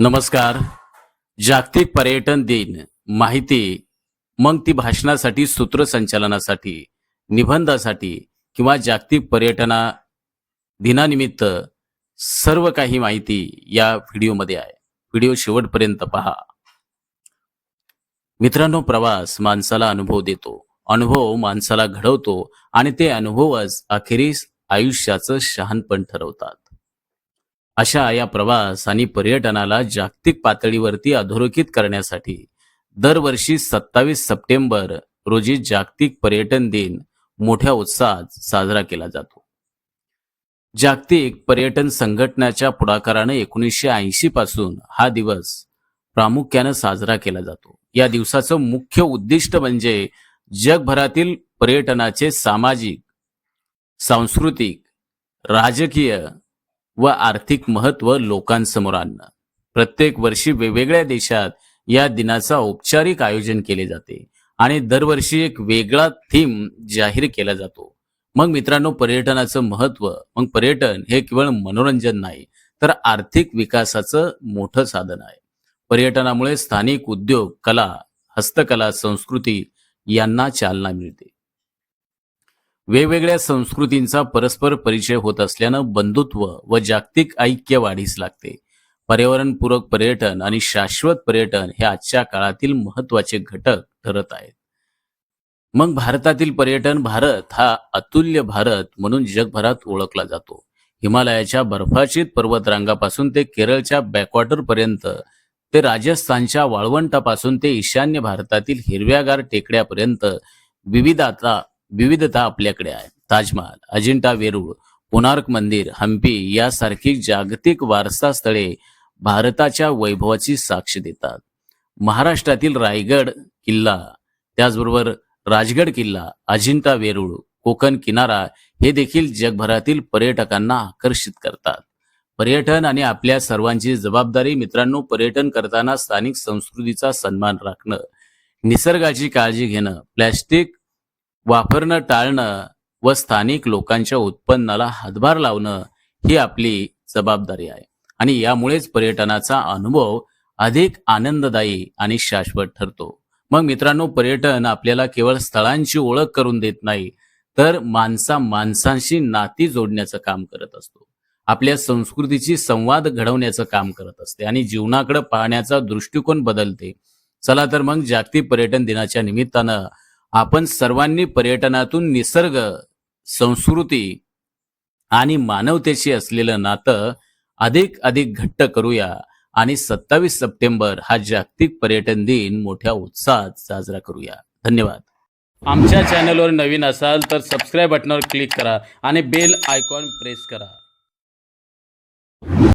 नमस्कार. जागतिक पर्यटन दिन माहिती मग ती भाषणासाठी सूत्रसंचालनासाठी निबंधासाठी किंवा जागतिक पर्यटना दिनानिमित्त सर्व काही माहिती या व्हिडिओमध्ये आहे. व्हिडिओ शेवटपर्यंत पहा. मित्रांनो प्रवास माणसाला अनुभव देतो. अनुभव माणसाला घडवतो आणि ते अनुभवच अखेरीस आयुष्याचं शहाणपण ठरवतात. अशा या प्रवास आणि पर्यटनाला जागतिक पातळीवरती अधोरेखित करण्यासाठी दरवर्षी सत्तावीस सप्टेंबर रोजी जागतिक पर्यटन दिन मोठ्या उत्साहात साजरा केला जातो. जागतिक पर्यटन संघटनेच्या पुढाकाराने एकोणीसशे ऐंशी पासून हा दिवस प्रामुख्यानं साजरा केला जातो. या दिवसाचं मुख्य उद्दिष्ट म्हणजे जगभरातील पर्यटनाचे सामाजिक सांस्कृतिक राजकीय व आर्थिक महत्त्व लोकांसमोर आणणं. प्रत्येक वर्षी वेगवेगळ्या देशात या दिनाचा औपचारिक आयोजन केले जाते आणि दरवर्षी एक वेगळा थीम जाहीर केला जातो. मग मित्रांनो पर्यटनाचं महत्त्व मग पर्यटन हे केवळ मनोरंजन नाही तर आर्थिक विकासाचं मोठं साधन आहे. पर्यटनामुळे स्थानिक उद्योग कला हस्तकला संस्कृती यांना चालना मिळते. वेगवेगळ्या संस्कृतींचा परस्पर परिचय होत असल्यानं बंधुत्व व जागतिक ऐक्य वाढीस लागते. पर्यावरणपूरक पर्यटन आणि शाश्वत पर्यटन हे आजच्या काळातील महत्त्वाचे घटक ठरत आहेत. मग भारतातील पर्यटन भारत हा अतुल्य भारत म्हणून जगभरात ओळखला जातो. हिमालयाच्या बर्फाचित पर्वतरांगापासून ते केरळच्या बॅकवॉटर पर्यंत ते राजस्थानच्या वाळवंटापासून ते ईशान्य भारतातील हिरव्यागार टेकड्यापर्यंत विविधता विविधता आपल्याकडे आहे. ताजमहाल अजिंठा वेरूळ कोणार्क मंदिर हम्पी यासारखी जागतिक वारसा स्थळे भारताच्या वैभवाची साक्ष देतात. महाराष्ट्रातील रायगड किल्ला त्याचबरोबर राजगड किल्ला अजिंठा वेरूळ कोकण किनारा हे देखील जगभरातील पर्यटकांना आकर्षित करतात. पर्यटन आणि आपल्या सर्वांची जबाबदारी मित्रांनो पर्यटन करताना स्थानिक संस्कृतीचा सन्मान राखणं निसर्गाची काळजी घेणं प्लॅस्टिक वापरणं टाळणं व स्थानिक लोकांच्या उत्पन्नाला हातभार लावणं ही आपली जबाबदारी आहे. आणि यामुळेच पर्यटनाचा अनुभव अधिक आनंददायी आणि शाश्वत ठरतो. मग मित्रांनो पर्यटन आपल्याला केवळ स्थळांची ओळख करून देत नाही तर माणसा माणसांशी नाती जोडण्याचं काम करत असतो. आपल्या संस्कृतीची संवाद घडवण्याचं काम करत असते आणि जीवनाकडे पाहण्याचा दृष्टिकोन बदलते. चला तर मग जागतिक पर्यटन दिनाच्या निमित्तानं आपण सर्वांनी पर्यटनातून निसर्ग संस्कृती आणि मानवतेशी असलेलं नातं अधिक अधिक घट्ट करूया आणि सत्तावीस सप्टेंबर हा जागतिक पर्यटन दिन मोठ्या उत्साहात साजरा करूया. धन्यवाद. आमच्या चॅनलवर नवीन असाल तर सबस्क्राईब बटनावर क्लिक करा आणि बेल आयकॉन प्रेस करा.